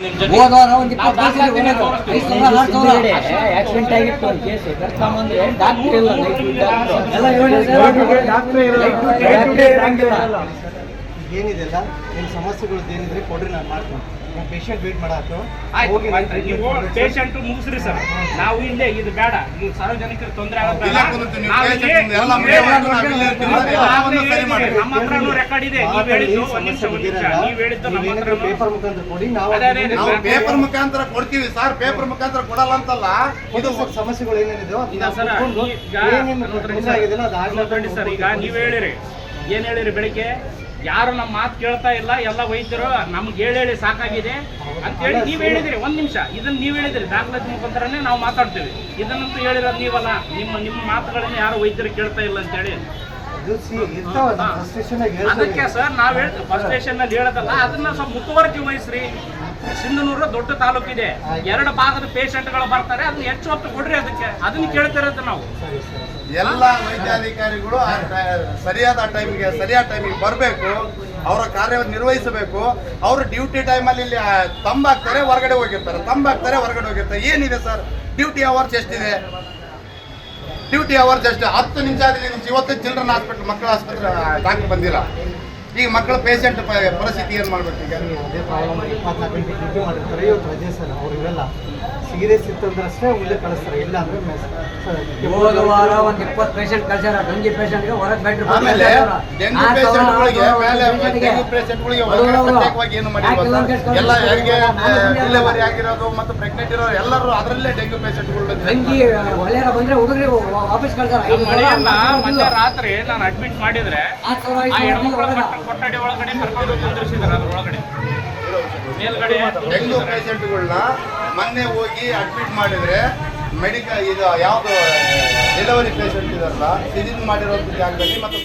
ಹೋದ ವಾರ ಒಂದು ಇಪ್ಪತ್ತು ಐದು ಸಾವಿರ ಆರು ಸಾವಿರ. ಆಕ್ಸಿಡೆಂಟ್ ಆಗಿತ್ತು ಒಂದು ಕೇಸ್ ಕರ್ಕೊಂಬಂದ್ರೆ ಡಾಕ್ಟರ್ ಇಲ್ಲ. ಎಲ್ಲ ಏಳು ಡಾಕ್ಟರ್ ಇಲ್ಲ ಏನಿದೆ ಅಲ್ಲ ನಿಮ್ಮ ಸಮಸ್ಯೆಗಳು ಏನಿದ್ರೆ ಕೊಡ್ರಿ ನಾನು ಮಾಡ್ತೀನಿ. ಪೇಷಂಟ್ ವೇಟ್ ಮಾಡಾತು ಹೋಗಿ. ನೀವು ಪೇಷಂಟ್ ಮುಗಿಸ್ರಿ ಸರ್. ನಾವು ಇಲ್ಲೇ ಇದು ಬೇಡ. ನೀವು ಸಾರ್ವಜನಿಕರಿಗೆ ತೊಂದರೆ. ಇಲ್ಲೇ ನೀವು ನಾವು patient ಎಲ್ಲ ಇಲ್ಲೇ ಮನೆ ಒಳಗೆ ನಾವು ಇಲ್ಲೇ ಇರ್ತೀವಿ. ನಾವು ಎಲ್ಲವನ್ನು ಸರಿ ಮಾಡಿ. ನಮ್ಮ ಹತ್ರನೂ ರೆಕಾರ್ಡ್ ಇದೆ. ನೀವು ಹೇಳಿದ್ದು ಒಂದ್ ನಿಮಿಷ ಒಂದ್ ನಿಮಿಷ. ನೀವು ಹೇಳಿದ್ದು ನಮ್ಮ ಹತ್ರ ಪೇಪರ್ ಮುಖಾಂತರ ಕೊಡಿ ನಾವು ಅದೇ, ಅದೇ, ಪೇಪರ್ ಮುಖಾಂತರ ಕೊಡ್ತೀವಿ ಸರ್. ಪೇಪರ್ ಮುಖಾಂತರ ಕೊಡಲ್ಲ ಅಂತಲ್ಲ. ಇದು ಸಮಸ್ಯೆಗಳು ಏನೇನಿದೆಯೋ ಈಗ ನಾವು ಸರ್ ಕುತ್ಕೊಂಡು ಈಗ ಏನೇನು ತೊಂದರೆ ಆಗಿದೆಯಲ್ಲ ಅದು ನೋಡಿ ಸರ್. ಈಗ ನೀವು ಹೇಳಿರಿ. ಏನ್ ಹೇಳಿರಿ ಬೆಳಿಗ್ಗೆ? ಯಾರು ನಮ್ಮ ಮಾತು ಕೇಳ್ತಾ ಇಲ್ಲ ಎಲ್ಲ ವೈದ್ಯರು ನಮ್ಗೆ ಹೇಳಿ ಹೇಳಿ ಸಾಕಾಗಿದೆ ಅಂತೇಳಿ ನೀವು ಹೇಳಿದಿರಿ ಒಂದ್ ನಿಮಿಷ. ಇದನ್ನ ನೀವು ಹೇಳಿದಿರಿ ದಾಖಲಾತಿ ಮುಖಾಂತರನೇ ನಾವು ಮಾತಾಡ್ತೀವಿ. ಇದನ್ನಂತೂ ಹೇಳಿರೋದು ನೀವಲ್ಲ ನಿಮ್ಮ ನಿಮ್ಮ ಮಾತುಗಳನ್ನ ಯಾರು ವೈದ್ಯರು ಕೇಳ್ತಾ ಇಲ್ಲ ಅಂತೇಳಿ ಅದಕ್ಕೆ ಸರ್ ನಾವ್ ಹೇಳ್ತೀವಿ ಬಸ್ ಸ್ಟೇಷನ್ನಲ್ಲಿ ಹೇಳೋದಲ್ಲ ಅದನ್ನ ಸ್ವಲ್ಪ ಮುತುವರ್ಜಿ ವಹಿಸ್ರಿ. ಸಿಂಧನೂರು ದೊಡ್ಡ ತಾಲೂಕಿದೆ ಎರಡು ಭಾಗದ ಪೇಷಂಟ್ಗಳು ಬರ್ತಾರೆ ಅದನ್ನ ಹೆಚ್ಚು ಹೊತ್ತು ಕೊಡ್ರಿ ಅದಕ್ಕೆ. ಅದನ್ನ ಕೇಳ್ತಿರೋದು ನಾವು. ಎಲ್ಲಾ ವೈದ್ಯಾಧಿಕಾರಿಗಳು ಸರಿಯಾದ ಟೈಮ್ಗೆ ಸರಿಯಾದ ಟೈಮಿಗೆ ಬರಬೇಕು ಅವರ ಕಾರ್ಯವನ್ನು ನಿರ್ವಹಿಸಬೇಕು. ಅವರು ಡ್ಯೂಟಿ ಟೈಮಲ್ಲಿ ಇಲ್ಲಿ ತಂಬಾಕ್ತಾರೆ ಹೊರಗಡೆ ಹೋಗಿರ್ತಾರೆ. ತಂಬಾಕ್ತಾರೆ ಹೊರಗಡೆ ಹೋಗಿರ್ತಾರೆ. ಏನಿದೆ ಸರ್? ಡ್ಯೂಟಿ ಅವರ್ಸ್ ಎಷ್ಟಿದೆ? ಡ್ಯೂಟಿ ಅವರ್ಸ್ ಅಷ್ಟೇ. ಹತ್ತು ನಿಮಿಷ ಹದಿನೈದು ನಿಮಿಷ ಇವತ್ತು ಚಿಲ್ಡ್ರನ್ ಹಾಸ್ಪಿಟಲ್ ಮಕ್ಕಳ ಆಸ್ಪತ್ರೆ ಡಾಕ್ಟರ್ ಬಂದಿಲ್ಲ. ಈಗ ಮಕ್ಕಳ ಪೇಷಂಟ್ ಪರಿಸ್ಥಿತಿ ಏನು ಮಾಡ್ಬೇಕು ಈಗ? ಅದೇ ಪ್ರಾಬ್ಲಮ್ ಇಪ್ಪತ್ನಾಲ್ಕು ಗಂಟೆ ಡ್ಯೂಟಿ ಮಾಡಿರ್ತಾರೆ ಇವತ್ತು ರಜೆ ಸರ್ ಅವ್ರು ಇವೆಲ್ಲ ಸೀರಿಯಸ್ ಇತ್ತಂದ್ರೆ ಅಷ್ಟೇ ಉಳ್ಳೆ ಕಳಿಸ್ತಾರೆ. ಇಲ್ಲ ಅಂದ್ರೆ ಹೋದ ವಾರ ಒಂದು ಇಪ್ಪತ್ತು ಪೇಷಂಟ್ ಕಳ್ಸ್ಯಾರ. ಗಂಜಿ ಪೇಷಂಟ್ಗೆ ಹೊರಗೆ ಬೆಡ್ ಆಮೇಲೆ ಡೆಂಗ್ಯೂ ಪೇಷಂಟ್ಗಳಿಗೆ ಎಲ್ಲ ಯಾರಿಗೆ ಡೆಲಿವರಿ ಆಗಿರೋದು ಮತ್ತು ಪ್ರೆಗ್ನೆಂಟ್ ಇರೋರು ಎಲ್ಲರೂ ಅದರಲ್ಲೇ ಡೆಂಗ್ಯೂ ಪೇಷಂಟ್ಗಳು ರಾತ್ರಿ ನಾನು ಅಡ್ಮಿಟ್ ಮಾಡಿದ್ರೆ ಕೊಠಡಿ ಒಳಗಡೆ ಕರ್ಕೊಂಡು ಕುಂದಿರಿಸಿದ್ರೆ ಅದ್ರೊಳಗಡೆ. ಮೇಲ್ಗಡೆ ಡೆಂಗ್ಯೂ ಪೇಷಂಟ್ಗಳನ್ನ ಮೊನ್ನೆ ಹೋಗಿ ಅಡ್ಮಿಟ್ ಮಾಡಿದ್ರೆ ಮೆಡಿಕಲ್ ಇದು ಯಾವುದು ಡೆಲಿವರಿ ಪೇಷಂಟ್ ಇದಾರಲ್ಲ ಸಿಜಿನ್ ಮಾಡಿರೋ ಜಾಗದಲ್ಲಿ ಮತ್ತು